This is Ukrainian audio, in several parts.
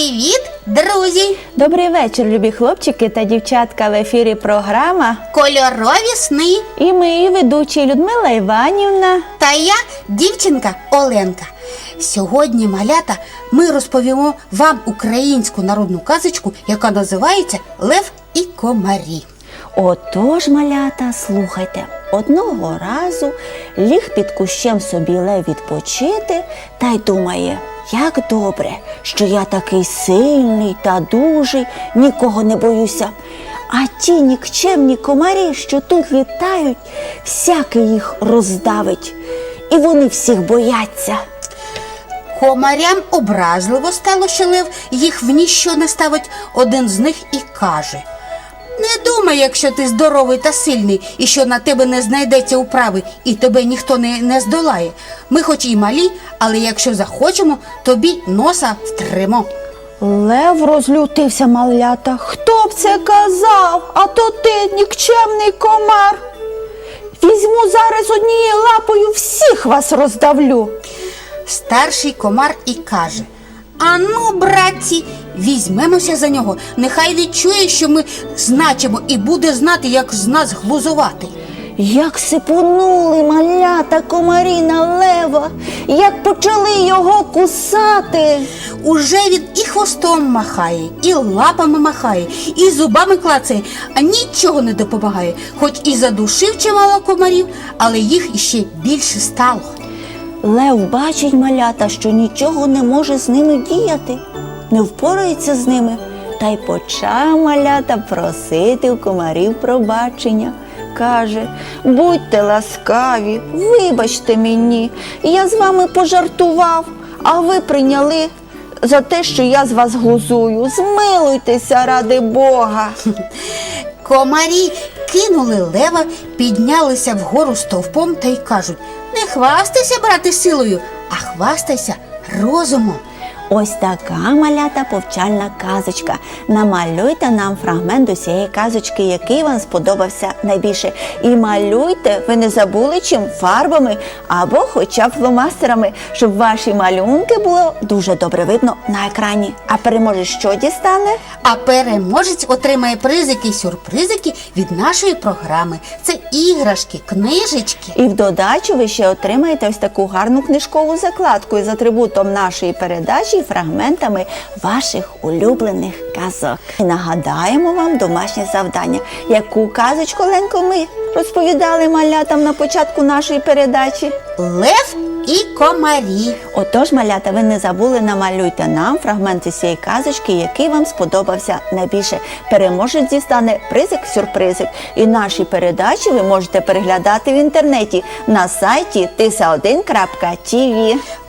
Привіт, друзі! Добрий вечір, любі хлопчики та дівчатка. В ефірі програма. Кольорові сни. І ми, ведучі Людмила Іванівна. Та я дівчинка Оленка. Сьогодні, малята, ми розповімо вам українську народну казочку, яка називається Лев і комарі. Отож, малята, слухайте. Одного разу ліг під кущем собі лев відпочити та й думає, як добре, що я такий сильний та дужий, нікого не боюся. А ті нікчемні комарі, що тут літають, всякий їх роздавить, і вони всіх бояться. Комарям образливо стало, що лев їх в ніщо не ставить. Один з них і каже: Не думай, якщо ти здоровий та сильний, і що на тебе не знайдеться управи, і тебе ніхто не, не здолає. Ми хоч і малі, але якщо захочемо, тобі носа втримо. Лев розлютився малята. Хто б це казав? А то ти нікчемний комар. Візьму зараз однією лапою всіх вас роздавлю. Старший комар і каже: Ану, братці, візьмемося за нього. Нехай відчує, що ми значимо, і буде знати, як з нас глузувати. Як сипонули малята комарі на лева, як почали його кусати. Уже він і хвостом махає, і лапами махає, і зубами клацає, а нічого не допомагає, хоч і задушив чимало комарів, але їх іще більше стало. Лев бачить малята, що нічого не може з ними діяти, не впорається з ними, та й почав малята просити у комарів пробачення. Каже, будьте ласкаві, вибачте мені, я з вами пожартував, а ви прийняли за те, що я з вас глузую. Змилуйтеся ради Бога. Комарі кинули лева, піднялися вгору стовпом та й кажуть: Не хвастайся, брати, силою, а хвастайся розумом. Ось така малята повчальна казочка. Намалюйте нам фрагмент усієї казочки, який вам сподобався найбільше. І малюйте, ви не забули чим фарбами або хоча б фломастерами, щоб ваші малюнки було дуже добре видно на екрані. А переможе, що дістане? А переможець отримає призики й сюрпризики від нашої програми. Це іграшки, книжечки. І в додачу ви ще отримаєте ось таку гарну книжкову закладку із атрибутом нашої передачі і фрагментами ваших улюблених казок. І нагадаємо вам домашнє завдання, яку казочку Ленко ми розповідали малятам на початку нашої передачі. Лев і комарі. Отож, малята, ви не забули намалюйте нам фрагменти цієї казочки, який вам сподобався найбільше. Переможець дістане призик сюрпризик. І наші передачі ви можете переглядати в інтернеті на сайті tisa1.tv.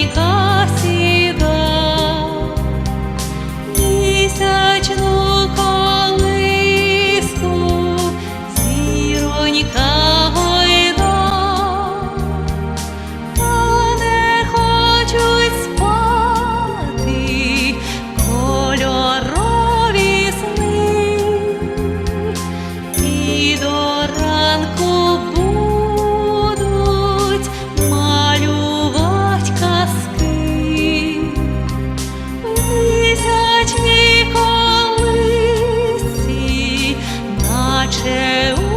Ніченька сіда, місячну колиску, зіронька 晨